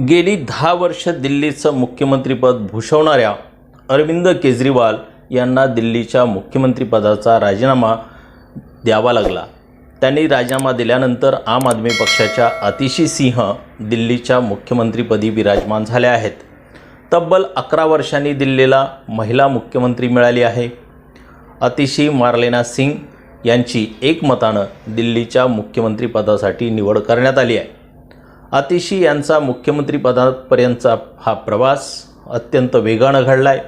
गेली दहा वर्ष दिल्लीचं मुख्यमंत्रीपद भूषवणाऱ्या अरविंद केजरीवाल यांना दिल्लीच्या मुख्यमंत्रीपदाचा राजीनामा द्यावा लागला. त्यांनी राजीनामा दिल्यानंतर आम आदमी पक्षाच्या अतिशी सिंह दिल्लीच्या मुख्यमंत्रीपदी विराजमान झाल्या आहेत. तब्बल अकरा वर्षांनी दिल्लीला महिला मुख्यमंत्री मिळाली आहे. अतिशी मार्लेना सिंग यांची एकमतानं दिल्लीच्या मुख्यमंत्रीपदासाठी निवड करण्यात आली आहे. अतिशी यांचा मुख्यमंत्रीपदापर्यंतचा हा प्रवास अत्यंत वेगानं घडला आहे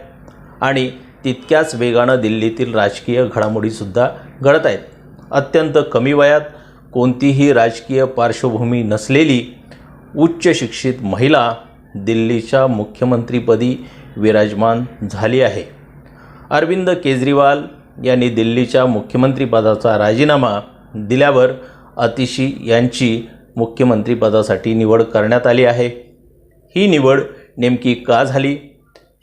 आणि तितक्याच वेगानं दिल्लीतील राजकीय घडामोडीसुद्धा घडत आहेत. अत्यंत कमी वयात कोणतीही राजकीय पार्श्वभूमी नसलेली उच्च शिक्षित महिला दिल्लीच्या मुख्यमंत्रीपदी विराजमान झाली आहे. अरविंद केजरीवाल यांनी दिल्लीच्या मुख्यमंत्रीपदाचा राजीनामा दिल्यावर अतिशी यांची मुख्यमंत्रीपदासाठी निवड करण्यात आली आहे. ही निवड नेमकी का झाली?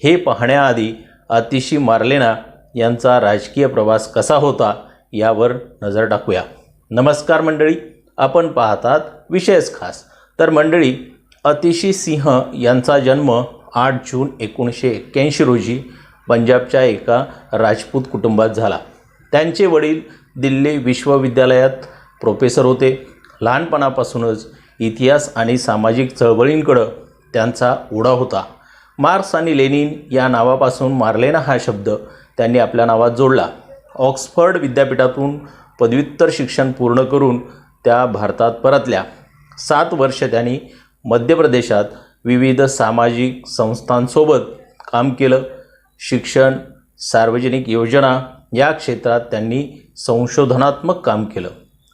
हे पाहण्याआधी अतिशी मार्लेना यांचा राजकीय प्रवास कसा होता यावर नजर टाकूया. नमस्कार मंडळी आपण पाहतात विशेष खास. तर मंडळी अतिशी सिंह यांचा जन्म आठ जून एकोणीसशे एक्क्याऐंशी रोजी पंजाबच्या एका राजपूत कुटुंबात झाला. त्यांचे वडील दिल्ली विश्वविद्यालयात प्रोफेसर होते. लहानपणापासूनच इतिहास आणि सामाजिक चळवळींकडं त्यांचा ओढा होता. मार्क्स आणि लेनिन या नावापासून मार्लेना हा शब्द त्यांनी आपल्या नावात जोडला. ऑक्सफर्ड विद्यापीठातून पदव्युत्तर शिक्षण पूर्ण करून त्या भारतात परतल्या. सात वर्ष त्यांनी मध्य प्रदेशात विविध सामाजिक संस्थांसोबत काम केलं. शिक्षण सार्वजनिक योजना या क्षेत्रात त्यांनी संशोधनात्मक काम केलं.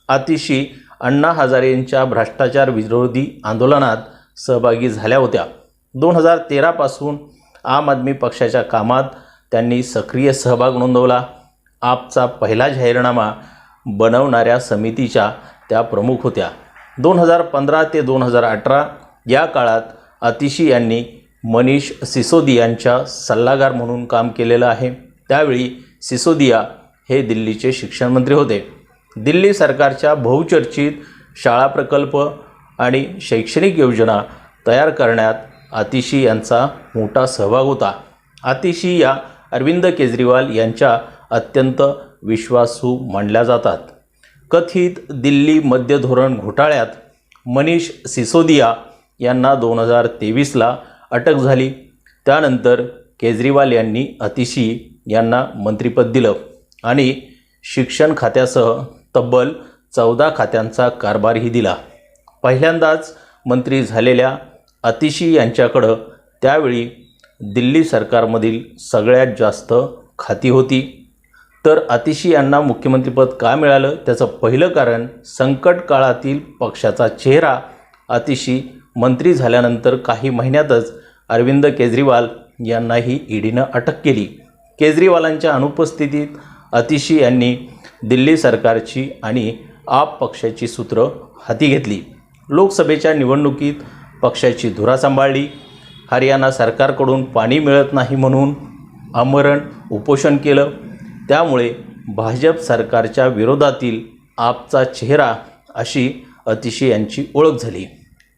अतिशय अण्णा हजारेंच्या भ्रष्टाचार विरोधी आंदोलनात सहभागी झाल्या होत्या. दोन हजार तेरापासून आम आदमी पक्षाच्या कामात त्यांनी सक्रिय सहभाग नोंदवला. आपचा पहिला जाहीरनामा बनवणाऱ्या समितीच्या त्या प्रमुख होत्या. दोन हजार पंधरा ते दोन हजार अठरा या काळात अतिशी यांनी मनीष सिसोदियांच्या सल्लागार म्हणून काम केलेलं आहे. त्यावेळी सिसोदिया हे दिल्लीचे शिक्षणमंत्री होते. दिल्ली सरकारच्या बहुचर्चित शाळा प्रकल्प आणि शैक्षणिक योजना तयार करण्यात आतिशी यांचा मोठा सहभाग होता. आतिशी या अरविंद केजरीवाल यांच्या अत्यंत विश्वासू मानल्या जातात. कथित दिल्ली मध्य धोरण घोटाळ्यात मनीष सिसोदिया यांना दोन हजार तेवीसला अटक झाली. त्यानंतर केजरीवाल यांनी अतिशी यांना मंत्रिपद दिलं आणि शिक्षण खात्यासह तब्बल चौदा खात्यांचा कारभारही दिला. पहिल्यांदाच मंत्री झालेल्या अतिशी यांच्याकडं त्यावेळी दिल्ली सरकारमधील सगळ्यात जास्त खाती होती. तर अतिशी यांना मुख्यमंत्रीपद का मिळालं? त्याचं पहिलं कारण संकट काळातील पक्षाचा चेहरा अतिशी मंत्री झाल्यानंतर काही महिन्यातच अरविंद केजरीवाल यांनाही ईडीनं अटक केली. केजरीवालांच्या अनुपस्थितीत अतिशी यांनी दिल्ली सरकारची आणि आप पक्षाची सूत्र हाती घेतली. लोकसभेच्या निवडणुकीत पक्षाची धुरा सांभाळली. हरियाणा सरकारकडून पाणी मिळत नाही म्हणून आमरण उपोषण केलं. त्यामुळे भाजप सरकारच्या विरोधातील आपचा चेहरा अशी अतिशी यांची ओळख झाली.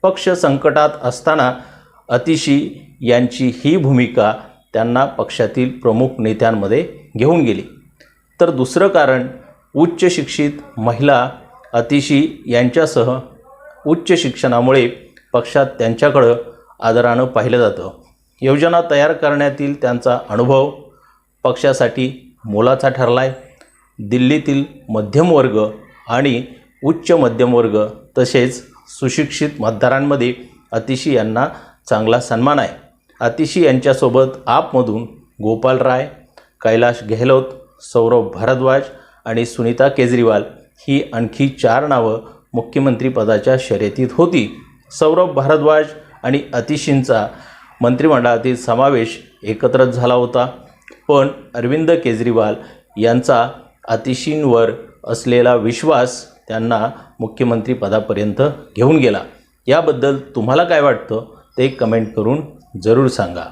पक्ष संकटात असताना अतिशी यांची ही भूमिका त्यांना पक्षातील प्रमुख नेत्यांमध्ये घेऊन गेली. तर दुसरं कारण उच्च शिक्षित महिला अतिशी यांच्यासह उच्च शिक्षणामुळे पक्षात त्यांच्याकडं आदरानं पाहिलं जातं. योजना तयार करण्यातील त्यांचा अनुभव पक्षासाठी मोलाचा ठरला आहे दिल्लीतील मध्यमवर्ग आणि उच्च मध्यमवर्ग तसेच सुशिक्षित मतदारांमध्ये अतिशी यांना चांगला सन्मान आहे. अतिशी यांच्यासोबत आपमधून गोपाल राय कैलाश गेहलोत सौरभ भारद्वाज आणि सुनीता केजरीवाल ही आणखी चार नावं मुख्यमंत्रीपदाच्या शर्यतीत होती. सौरभ भारद्वाज आणि अतिशींचा मंत्रिमंडळातील समावेश एकत्रच झाला होता. पण अरविंद केजरीवाल यांचा अतिशींवर असलेला विश्वास त्यांना मुख्यमंत्रीपदापर्यंत घेऊन गेला. याबद्दल तुम्हाला काय वाटतं ते कमेंट करून जरूर सांगा.